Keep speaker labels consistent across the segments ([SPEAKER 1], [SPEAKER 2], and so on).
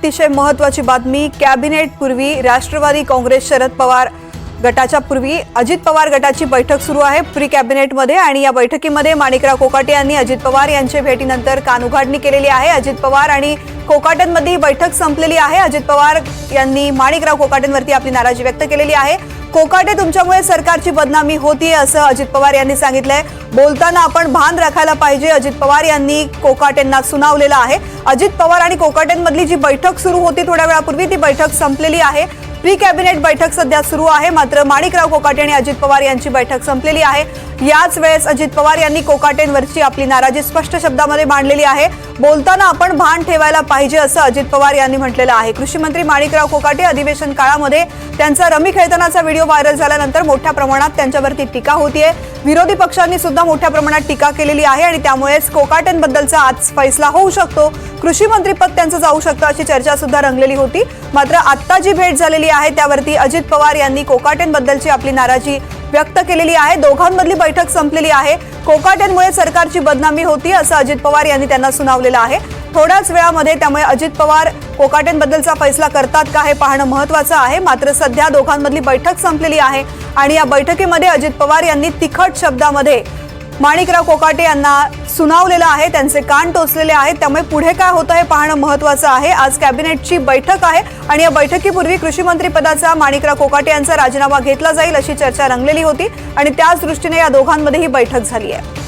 [SPEAKER 1] अतिशय महत्वाची बातमी. कॅबिनेट पूर्वी राष्ट्रवादी काँग्रेस शरद पवार गटाच्या पूर्वी अजित पवार गटाची बैठक सुरू आहे प्री कॅबिनेटमध्ये आणि या बैठकीमध्ये माणिकराव कोकाटे यांनी अजित पवार यांच्या भेटीनंतर कानउघाडणी केलेली आहे. अजित पवार आणि कोकाटेंमध्ये ही बैठक संपलेली आहे. अजित पवार यांनी माणिकराव कोकाटेंवरती आपली नाराजी व्यक्त केलेली आहे. कोकाटे तुमच्यामुळे सरकारची बदनामी होतीये असं अजित पवार यांनी सांगितलंय. बोलताना आपण भान राखायला पाहिजे. अजित पवार यांनी कोकाटेंना सुनावलेलं आहे. अजित पवार आणि कोकाटेंमधली जी बैठक सुरू होती थोड्या वेळापूर्वी ती बैठक संपलेली आहे. प्री कॅबिनेट बैठक सध्या सुरू आहे. मात्र माणिकराव कोकाटे आणि अजित पवार यांची बैठक संपलेली आहे. याच वेळेस अजित पवार यांनी कोकाटेंवरची आपली नाराजी स्पष्ट शब्दामध्ये मांडलेली आहे. बोलताना आपण भान ठेवायला पाहिजे असं अजित पवार यांनी म्हटलेलं आहे. कृषी मंत्री माणिकराव कोकाटे अधिवेशन काळामध्ये त्यांचा रमी खेळतानाचा व्हिडिओ व्हायरल झाल्यानंतर मोठ्या प्रमाणात त्यांच्यावरती टीका होतीये. विरोधी पक्षांनी सुद्धा मोठ्या प्रमाणात टीका केलेली आहे आणि त्यामुळेच कोकाटेंबद्दलचा आज फैसला होऊ शकतो. कृषी मंत्रीपद त्यांचं जाऊ शकतं अशी चर्चा सुद्धा रंगलेली होती. मात्र आत्ता जी भेट झालेली आहे त्यावरती अजित पवार यांनी कोकाटेंबद्दलची आपली नाराजी व्यक्त केलेली आहे. दोघांमधली बैठक संपलेली आहे. कोकाटेंमुळे सरकारची बदनामी होती असं अजित पवार यांनी त्यांना सुनावलेलं आहे. थोड्याच वेळामध्ये त्यामुळे अजित पवार कोकाटेंबद्दलचा फैसला करतात का हे पाहणं महत्वाचं आहे. मात्र सध्या दोघांमधली बैठक संपलेली आहे आणि या बैठकीमध्ये अजित पवार यांनी तिखट शब्दामध्ये माणिकराव कोकाटे यांना सुनावलेलं आहे त्यांचे कान टोचलेले आहेत. त्यामुळे पुढे काय होतं हे पाहणं महत्वाचं आहे. आज कॅबिनेटची बैठक आहे आणि या बैठकीपूर्वी कृषी मंत्री पदाचा माणिकराव कोकाटे यांचा राजीनामा घेतला जाईल अशी चर्चा रंगलेली होती आणि त्याच दृष्टीने या दोघांमध्ये ही बैठक झाली आहे.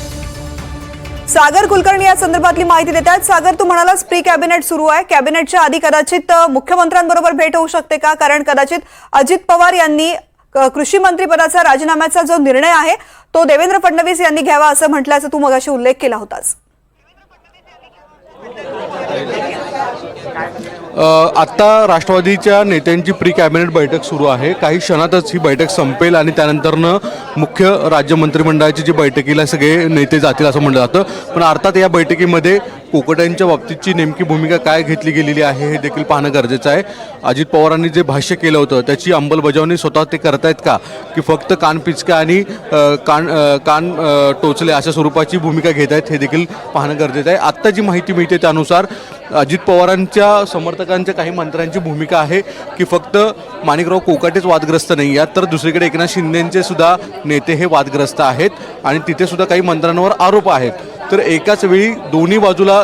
[SPEAKER 1] सागर कुलकर्णी या संदर्भातली माहिती देत आहेत सागर तू म्हणालास प्री कॅबिनेट सुरू आहे. कॅबिनेटच्या आधी कदाचित मुख्यमंत्र्यांबरोबर भेट होऊ शकते का? कारण कदाचित अजित पवार यांनी कृषी मंत्री पदाचा राजीनाम्याचा जो निर्णय आहे तो देवेंद्र फडणवीस यांनी घ्यावा असं म्हटल्याचं तू मगाशी उल्लेख केला होतास.
[SPEAKER 2] आत्ता राष्ट्रवादीच्या नेत्यांची प्री कॅबिनेट बैठक सुरू आहे. काही क्षणातच ही बैठक संपेल आणि त्यानंतरनं मुख्य राज्य मंत्रिमंडळाची जी बैठकीला सगळे नेते जातील असं म्हटलं जातं. पण अर्थात या बैठकीमध्ये कोकटांच्या बाबतीतची नेमकी भूमिका काय घेतली गेलेली आहे हे देखील पाहणं गरजेचं आहे. अजित पवारांनी जे भाष्य केलं होतं त्याची अंमलबजावणी स्वतः ते करतायत का? की फक्त कान पिचका आणि कान कान टोचले अशा स्वरूपाची भूमिका घेत आहेत हे देखील पाहणं गरजेचं आहे. आत्ता जी माहिती मिळते त्यानुसार अजित पवारांच्या समर्थकांच्या काही मंत्र्यांची भूमिका आहे की फक्त माणिकराव कोकाटेच वादग्रस्त नाही आहेत तर दुसरीकडे एकनाथ शिंदेचे सुद्धा नेते हे वादग्रस्त आहेत आणि तिथे सुद्धा काही मंत्र्यांवर आरोप आहेत. तर एकाच वेळी दोन्ही बाजूला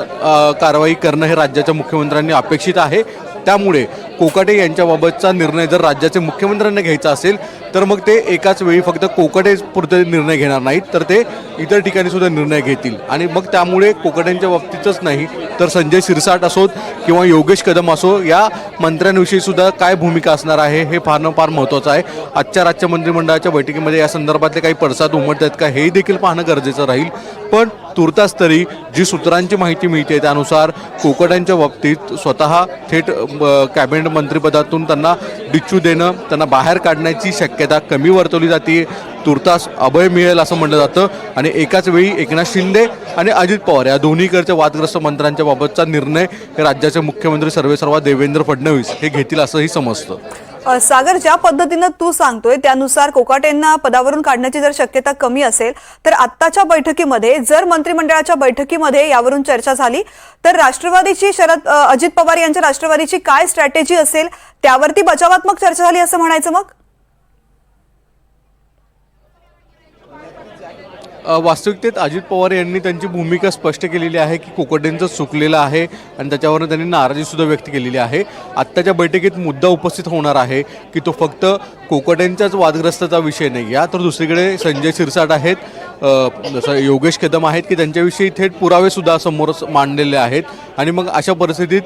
[SPEAKER 2] कारवाई करणं हे राज्याच्या मुख्यमंत्र्यांनी अपेक्षित आहे. त्यामुळे कोकाटे यांच्याबाबतचा निर्णय जर राज्याचे मुख्यमंत्र्यांना घ्यायचा असेल तर मग ते एकाच वेळी फक्त कोकाटे पुरते निर्णय घेणार नाहीत तर ते इतर ठिकाणी सुद्धा निर्णय घेतील. आणि मग त्यामुळे कोकाट्यांच्या बाबतीतच नाही तर संजय सिरसाट असोत किंवा योगेश कदम असो या मंत्र्यांविषयी सुद्धा काय भूमिका असणार आहे हे पाहणं फार महत्त्वाचं आहे. आजच्या राज्य मंत्रिमंडळाच्या बैठकीमध्ये या संदर्भातले काही पडसाद उमटत आहेत का हेही देखील पाहणं गरजेचं राहील. पण तुर्तास तरी जी सूत्रांची माहिती मिळते त्यानुसार कोकटांच्या बाबतीत स्वतः थेट कॅबिनेट मंत्रिपदातून त्यांना डिच्चू देणं त्यांना बाहेर काढण्याची शक्य शक्यता कमी वर्तवली जाते. तुर्तास अभय मिळेल असं म्हटलं जातं. आणि एकाच वेळी एकनाथ शिंदे आणि अजित पवार या दोन्हीकडच्या वादग्रस्त मंत्र्यांच्या बाबतचा निर्णय हे राज्याचे मुख्यमंत्री सर्वेसर्वा देवेंद्र फडणवीस हे घेतील असंही समजतं.
[SPEAKER 1] सागर ज्या पद्धतीनं तू सांगतोय त्यानुसार कोकाटेंना पदावरून काढण्याची जर शक्यता कमी असेल तर आत्ताच्या बैठकीमध्ये जर मंत्रिमंडळाच्या बैठकीमध्ये यावरून चर्चा झाली तर राष्ट्रवादीची शरद अजित पवार यांच्या राष्ट्रवादीची काय स्ट्रॅटेजी असेल त्यावरती बचावात्मक चर्चा झाली असं म्हणायचं मग?
[SPEAKER 2] वास्तविकतेत अजित पवार यांनी त्यांची भूमिका स्पष्ट केलेली आहे की कोकटेंचं चुकलेलं आहे आणि त्याच्यावर त्यांनी नाराजीसुद्धा व्यक्त केलेली आहे. आत्ताच्या बैठकीत मुद्दा उपस्थित होणार आहे की तो फक्त कोकटेंच्याच वादग्रस्ताचा विषय नाही. या तर दुसरीकडे संजय शिरसाट आहेत. जसं योगेश कदम आहेत की त्यांच्याविषयी थेट पुरावेसुद्धा समोर मांडलेले आहेत. आणि मग अशा परिस्थितीत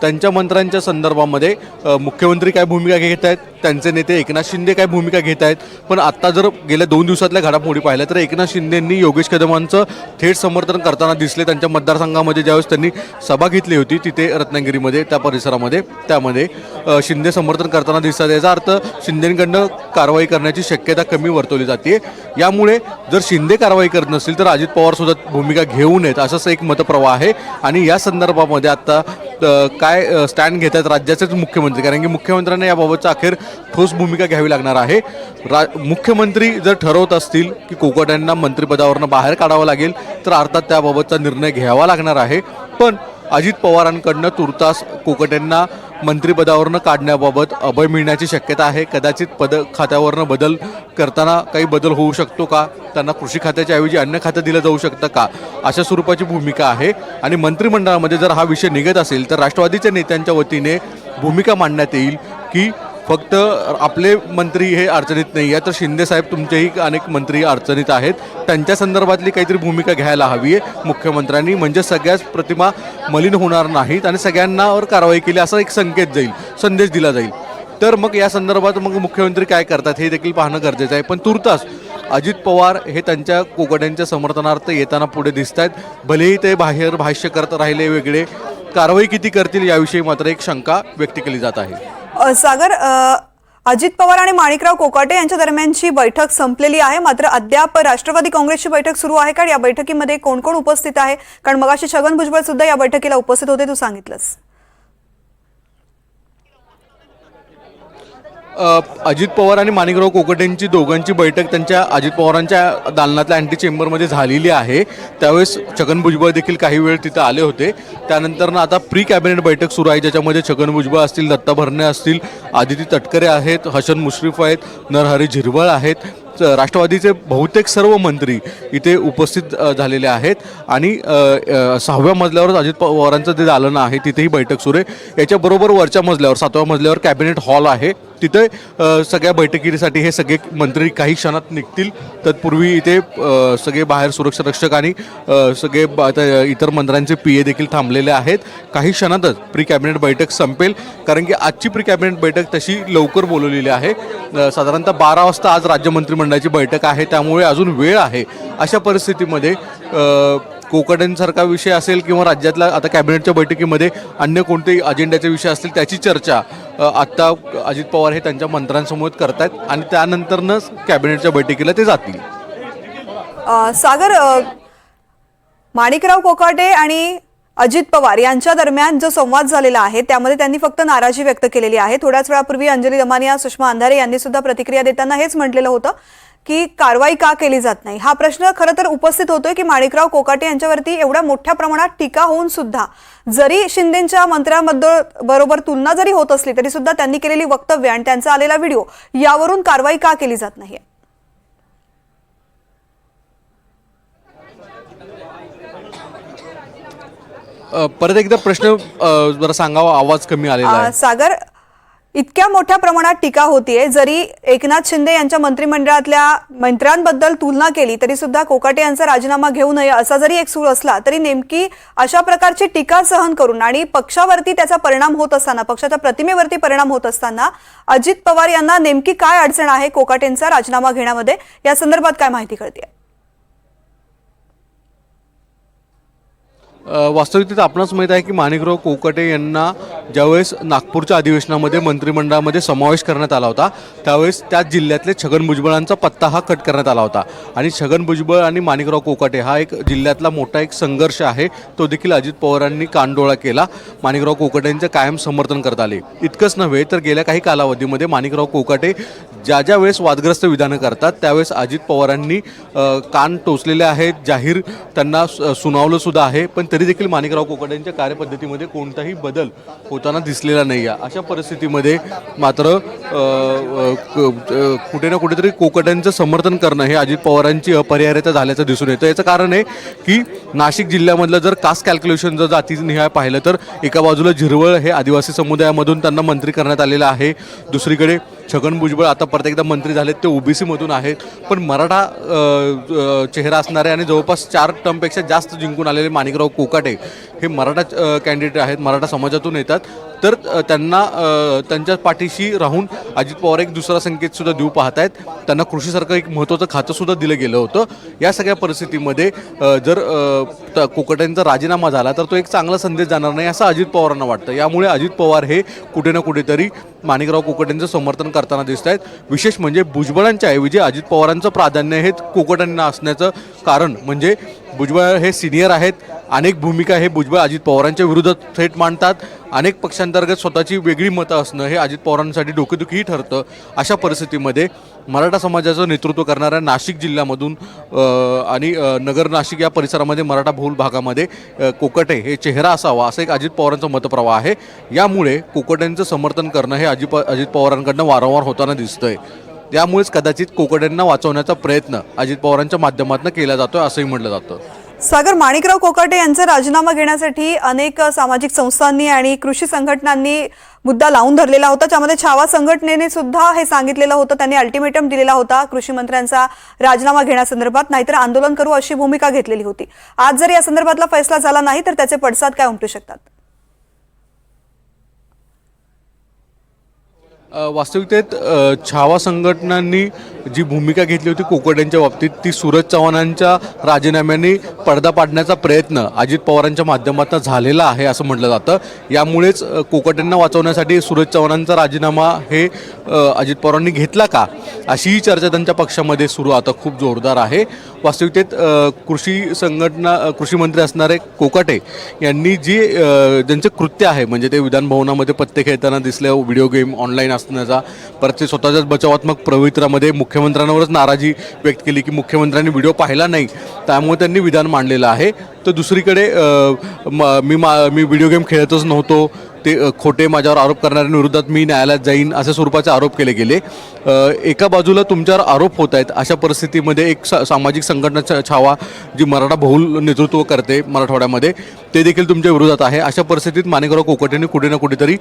[SPEAKER 2] त्यांच्या मंत्र्यांच्या संदर्भामध्ये मुख्यमंत्री काय भूमिका घेत आहेत? त्यांचे नेते एकनाथ शिंदे काय भूमिका घेत आहेत? पण आत्ता जर गेल्या दोन दिवसातल्या घडामोडी पाहिल्या तर एकनाथ शिंदेंनी योगेश कदमांचं थेट समर्थन करताना दिसले. त्यांच्या मतदारसंघामध्ये ज्यावेळेस त्यांनी सभा घेतली होती तिथे रत्नागिरीमध्ये त्या परिसरामध्ये त्यामध्ये शिंदे समर्थन करताना दिसतात. याचा अर्थ शिंदेकडनं कारवाई करण्याची शक्यता कमी वर्तवली जाते. यामुळे जर शिंदे कारवाई करत नसतील तर अजित पवारसुद्धा भूमिका घेऊ नयेत असंच एक मतप्रवाह आहे. आणि या संदर्भामध्ये आत्ता काय स्टँड घेत आहेत राज्याचेच मुख्यमंत्री. कारण की मुख्यमंत्र्यांना याबाबतचा अखेर ठोस भूमिका घ्यावी लागणार आहे. रा मुख्यमंत्री जर ठरवत असतील की कोकट्यांना मंत्रिपदावरनं बाहेर काढावं लागेल तर अर्थात त्याबाबतचा निर्णय घ्यावा लागणार आहे. पण अजित पवारांकडनं तुर्तास कोकटेंना मंत्रिपदावरनं काढण्याबाबत अभय मिळण्याची शक्यता आहे. कदाचित पद खात्यावरनं बदल करताना काही बदल होऊ शकतो का? त्यांना कृषी खात्याच्या ऐवजी अन्य खातं दिलं जाऊ शकतं का? अशा स्वरूपाची भूमिका आहे. आणि मंत्रिमंडळामध्ये जर हा विषय निघत असेल तर राष्ट्रवादीच्या नेत्यांच्या वतीने भूमिका मांडण्यात येईल की फक्त आपले मंत्री हे अडचणीत नाही आहे तर शिंदेसाहेब तुमचेही अनेक मंत्री अडचणीत आहेत. त्यांच्या संदर्भातली काहीतरी भूमिका घ्यायला हवी आहे. मुख्यमंत्र्यांनी म्हणजे सगळ्याच प्रतिमा मलिन होणार नाहीत आणि सगळ्यांनावर कारवाई केली असा एक संकेत जाईल संदेश दिला जाईल. तर मग या संदर्भात मग मुख्यमंत्री काय करतात हे देखील पाहणं गरजेचं आहे. पण तुर्तास अजित पवार हे त्यांच्या कोकड्यांच्या समर्थनार्थ येताना पुढे दिसत आहेत भलेही ते बाहेर भाष्य करत राहिले वेगळे कारवाई किती करतील याविषयी मात्र एक शंका व्यक्त केली जात आहे.
[SPEAKER 1] सागर अजित पवार आणि माणिकराव कोकाटे यांच्या दरम्यानची बैठक संपलेली आहे. मात्र अद्याप राष्ट्रवादी काँग्रेसची बैठक सुरू आहे. कारण या बैठकीमध्ये कोण कोण उपस्थित आहे? कारण मगाशी छगन भुजबळ सुद्धा या बैठकीला उपस्थित होते. तू सांगितलंस.
[SPEAKER 2] अजित पवार आणि माणिकराव कोकटेंची दोघांची बैठक त्यांच्या अजित पवारांच्या दालनातल्या अँटी चेंबरमध्ये झालेली आहे. त्यावेळेस छगन भुजबळ देखील काही वेळ तिथं आले होते. त्यानंतरनं आता प्री कॅबिनेट बैठक सुरू आहे ज्याच्यामध्ये छगन भुजबळ असतील दत्ता भरणे असतील आदिती तटकरे आहेत हसन मुश्रीफ आहेत नरहरी झिरवळ आहेत. राष्ट्रवादीचे बहुतेक सर्व मंत्री इथे उपस्थित झालेले आहेत. आणि सहाव्या मजल्यावर अजित पवारांचं जे दालन आहे तिथेही बैठक सुरू आहे. याच्याबरोबर वरच्या मजल्यावर सातव्या मजल्यावर कॅबिनेट हॉल आहे. तिथे सगळ्या बैठकीसाठी हे सगळे मंत्री काही क्षणात निघतील. तत्पूर्वी इथे सगळे बाहेर सुरक्षा रक्षक आणि सगळे इतर मंत्र्यांचे पी ए देखील थांबलेले आहेत. काही क्षणातच प्री कॅबिनेट बैठक संपेल. कारण की आजची प्री कॅबिनेट बैठक तशी लवकर बोलवलेली आहे. साधारणतः बारा वाजता आज राज्य मंत्रिमंडळाची बैठक आहे त्यामुळे अजून वेळ आहे. अशा परिस्थितीमध्ये कोकणसारखा विषय असेल किंवा राज्यातला आता कॅबिनेटच्या बैठकीमध्ये अन्य कोणतेही अजेंड्याचे विषय असतील त्याची चर्चा आत्ता अजित पवार हे त्यांच्या मंत्र्यांसमोर करतायत आणि त्यानंतरनंच कॅबिनेटच्या बैठकीला ते जातील.
[SPEAKER 1] सागर माणिकराव कोकाटे आणि अजित पवार यांच्या दरम्यान जो संवाद झालेला आहे त्यामध्ये त्यांनी फक्त नाराजी व्यक्त केलेली आहे. थोड्याच वेळापूर्वी अंजली दमानिया सुषमा अंधारे यांनी सुद्धा प्रतिक्रिया देताना हेच म्हटलेलं होतं की कारवाई का केली जात नाही? हा प्रश्न खरं तर उपस्थित होतोय की माणिकराव कोकाटे यांच्यावरती एवढ्या मोठ्या प्रमाणात टीका होऊन सुद्धा जरी शिंदेच्या मंत्र्यांबद्दल बरोबर तुलना जरी होत असली तरी सुद्धा त्यांनी केलेली वक्तव्य आणि त्यांचा आलेला व्हिडिओ यावरून कारवाई का केली जात नाहीये?
[SPEAKER 2] अ, परत एकदा प्रश्न अ, जरा सांगावा आवाज कमी आलेला
[SPEAKER 1] अ,
[SPEAKER 2] आहे.
[SPEAKER 1] सागर इतक्या मोठ्या प्रमाणात टीका होतीये. जरी एकनाथ शिंदे यांच्या मंत्रिमंडळातल्या मंत्र्यांबद्दल तुलना केली तरी सुद्धा कोकाटे यांचा राजीनामा घेऊ नये असा जरी एक सूर असला तरी नेमकी अशा प्रकारची टीका सहन करून आणि पक्षावरती त्याचा परिणाम होत असताना पक्षाच्या प्रतिमेवरती परिणाम होत असताना अजित पवार यांना नेमकी काय अडचण आहे कोकाटेंचा राजीनामा घेण्यामध्ये? या संदर्भात काय माहिती कळते
[SPEAKER 2] वास्तविकतेत आपणास माहीत आहे की माणिकराव कोकटे यांना ज्यावेळेस नागपूरच्या अधिवेशनामध्ये मंत्रिमंडळामध्ये समावेश करण्यात आला होता त्यावेळेस त्याच जिल्ह्यातले छगन भुजबळांचा पत्ता हा कट करण्यात आला होता. आणि छगन भुजबळ आणि माणिकराव कोकाटे हा एक जिल्ह्यातला मोठा एक संघर्ष आहे. तो देखील अजित पवारांनी कानडोळा केला. माणिकराव कोकाटेंचं कायम समर्थन करत आले. इतकंच नव्हे तर गेल्या काही कालावधीमध्ये माणिकराव कोकाटे ज्या ज्या वेळेस वादग्रस्त विधानं करतात त्यावेळेस अजित पवारांनी कान टोचलेले आहेत. जाहीर त्यांना सुनावलंसुद्धा सुनावलं सुद्धा आहे. पण तरी देखील माणिकराव कोकाटेंच्या कार्यपद्धतीमध्ये कोणताही बदल होताना दिसलेला नाही आहे अशा परिस्थितीमध्ये मात्र कुठे ना कुठेतरी कोकाट्यांचं समर्थन करणं हे अजित पवारांची अपरिहार्यता झाल्याचं दिसून येतं. याचं कारण आहे की नाशिक जिल्ह्यामधलं जर कास्ट कॅल्क्युलेशन जर जातीनिहाय पाहिलं तर एका बाजूला झिरवळ हे आदिवासी समुदायामधून त्यांना मंत्री करण्यात आलेलं आहे. दुसरीकडे छगन भुजबळ आता परत एकदा मंत्री झालेत ते ओबीसीमधून आहेत. पण मराठा चेहरा असणारे आणि जवळपास चार टर्मपेक्षा जास्त जिंकून आलेले माणिकराव कोकाटे हे मराठा कॅन्डिडेट आहेत मराठा समाजातून येतात. तर त्यांना त्यांच्या पाठीशी राहून अजित पवार एक दुसरा संकेतसुद्धा देऊ पाहत आहेत त्यांना कृषीसारखं एक महत्त्वाचं खातंसुद्धा दिलं गेलं होतं. या सगळ्या परिस्थितीमध्ये जर अ, राजीनामा झाला तर तो एक चांगला संदेश जाणार नाही असं अजित पवारांना वाटतं. यामुळे अजित पवार हे कुठे ना कुठेतरी माणिकराव कोकटेंचं समर्थन करताना दिसत आहेत विशेष म्हणजे भुजबळांच्या ऐवजी अजित पवारांचं प्राधान्य हे कोकटांना असण्याचं कारण म्हणजे भुजबळ हे सिनियर आहेत. अनेक भूमिका हे भुजबळ अजित पवारांच्या विरोधात थेट मांडतात. अनेक पक्षांतर्गत स्वतःची वेगळी मतं असणं हे अजित पवारांसाठी डोकेदुखीही ठरतं. अशा परिस्थितीमध्ये मराठा समाजाचं नेतृत्व करणाऱ्या नाशिक जिल्ह्यामधून आणि नगर नाशिक या परिसरामध्ये मराठा बहुल भागामध्ये कोकटे हे चेहरा असावा असं एक अजित पवारांचं मतप्रवाह आहे. यामुळे कोकट्यांचं समर्थन करणं हे अजित अजित पवारांकडनं वारंवार होताना दिसतंय. त्यामुळेच कदाचित कोकड्यांना वाचवण्याचा प्रयत्न अजित पवारांच्या माध्यमातून केला जातोय असंही म्हटलं जातं.
[SPEAKER 1] सागर माणिकराव कोकाटे यांचा राजीनामा घेण्यासाठी अनेक सामाजिक संस्थांनी आणि कृषी संघटनांनी मुद्दा लावून धरलेला होता. त्यामध्ये छावा संघटनेने सुद्धा हे सांगितलेलं होतं. त्यांनी अल्टिमेटम दिलेला होता. कृषी मंत्र्यांचा राजीनामा घेण्यासंदर्भात नाहीतर आंदोलन करू अशी भूमिका घेतलेली होती. आज जर या संदर्भातला फैसला झाला नाही तर त्याचे पडसाद काय उमटू शकतात?
[SPEAKER 2] वास्तविकतेत छावा संघटनांनी जी भूमिका घेतली होती कोकड्यांच्या बाबतीत ती सूरज चव्हाणांच्या राजीनाम्याने पडदा पाडण्याचा प्रयत्न अजित पवारांच्या माध्यमातून झालेला आहे असं म्हटलं जातं. यामुळेच अ, कोकट्यांना वाचवण्यासाठी सूरज चव्हाणांचा राजीनामा हे अजित पवारांनी घेतला का? अशीही चर्चा त्यांच्या पक्षामध्ये सुरू. आता खूप जोरदार आहे. वास्तविकतेत कृषी संघटना कृषी मंत्री असणारे कोकाटे यांनी जी ज्यांचे कृत्य आहे म्हणजे ते विधानभवनामध्ये पत्ते खेळताना दिसले व्हिडिओ गेम ऑनलाईन असण्याचा परत ते स्वतःच्याच बचावात्मक प्रवृत्तीमध्ये मुख्यमंत्र्यांवरच नाराजी व्यक्त केली की मुख्यमंत्र्यांनी व्हिडिओ पाहिला नाही त्यामुळे त्यांनी विधान मांडलेलं आहे. तर दुसरीकडे म- मी मा मी व्हिडिओ गेम खेळतच नव्हतो. ते खोटे माझ्यावर आरोप करणाऱ्यांविरोधात मी न्यायालयात जाईन अशा स्वरूपाचे आरोप केले गेले. एका बाजूला तुमच्यावर आरोप होत आहेत अशा परिस्थितीमध्ये एक सा सामाजिक संघटना छावा जी मराठा बहुल नेतृत्व करते मराठवाड्यामध्ये ते देखील तुमच्या विरोधात आहे. अशा परिस्थितीत माणिकराव कोकटेंनी कुठे ना कुठेतरी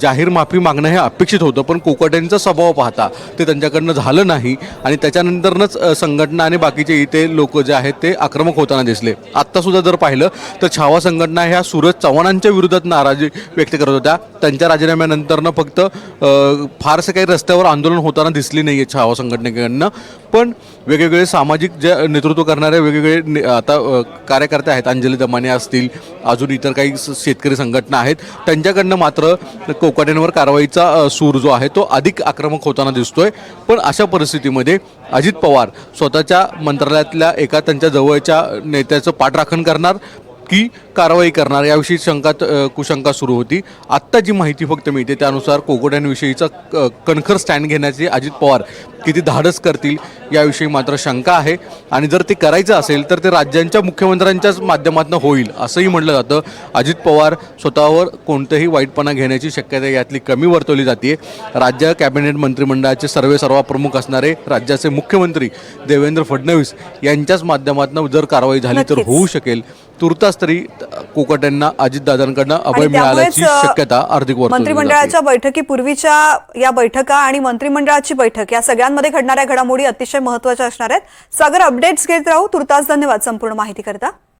[SPEAKER 2] जाहीर माफी मागणं हे अपेक्षित होतं. पण कोकटेंचा स्वभाव पाहता ते त्यांच्याकडनं झालं नाही आणि त्याच्यानंतरनंच संघटना आणि बाकीचे इथे लोक जे आहेत ते आक्रमक होताना दिसले. आत्तासुद्धा जर पाहिलं तर छावा संघटना ह्या सूरज चव्हाणांच्या विरोधात नाराजी व्यक्त करत होत्या. त्यांच्या राजीनाम्यानंतरनं फक्त फारसं काही रस्त्यावर आंदोलन होताना दिसली नाही आहे छावा संघटनेकडनं. पण वेगवेगळे सामाजिक जे नेतृत्व करणारे वेगवेगळे ने- आता कार्यकर्ते आहेत. अंजली दमाने असतील अजून इतर काही स- शेतकरी संघटना आहेत. त्यांच्याकडनं मात्र कोकाट्यांवर कारवाईचा सूर जो आहे तो अधिक आक्रमक होताना दिसतोय. पण अशा परिस्थितीमध्ये अजित पवार स्वतःच्या मंत्रालयातल्या एका त्यांच्या जवळच्या नेत्याचं पाठराखण करणार. की कारवाई करणार. याविषयी शंका कुशंका सुरू होती. आत्ता जी माहिती फक्त मिळते त्यानुसार कोकोड्यांविषयीचा कणखर स्टँड घेण्याचे अजित पवार किती धाडस करतील याविषयी मात्र शंका आहे. आणि जर ते करायचं असेल तर ते राज्यांच्या मुख्यमंत्र्यांच्याच माध्यमातून होईल असंही म्हटलं जातं. अजित पवार स्वतःवर कोणतंही वाईटपणा घेण्याची शक्यता यातली कमी वर्तवली जाते राज्य कॅबिनेट मंत्रिमंडळाचे सर्वे सर्व प्रमुख असणारे राज्याचे मुख्यमंत्री देवेंद्र फडणवीस यांच्याच माध्यमातून जर कारवाई झाली तर. होऊ शकेल. तुर्तास तरी कोकट्यांना अजितदादांकडनं अभय मिळाल्याची शक्यता जाते.
[SPEAKER 1] मंत्रिमंडळाच्या बैठकीपूर्वीच्या या बैठका आणि मंत्रिमंडळाची बैठक या सगळ्यांमध्ये घडणाऱ्या घडामोडी अतिशय महत्त्वाच्या असणार आहेत. सागर अपडेट्स घेत राहू. तुर्तास धन्यवाद संपूर्ण माहिती करता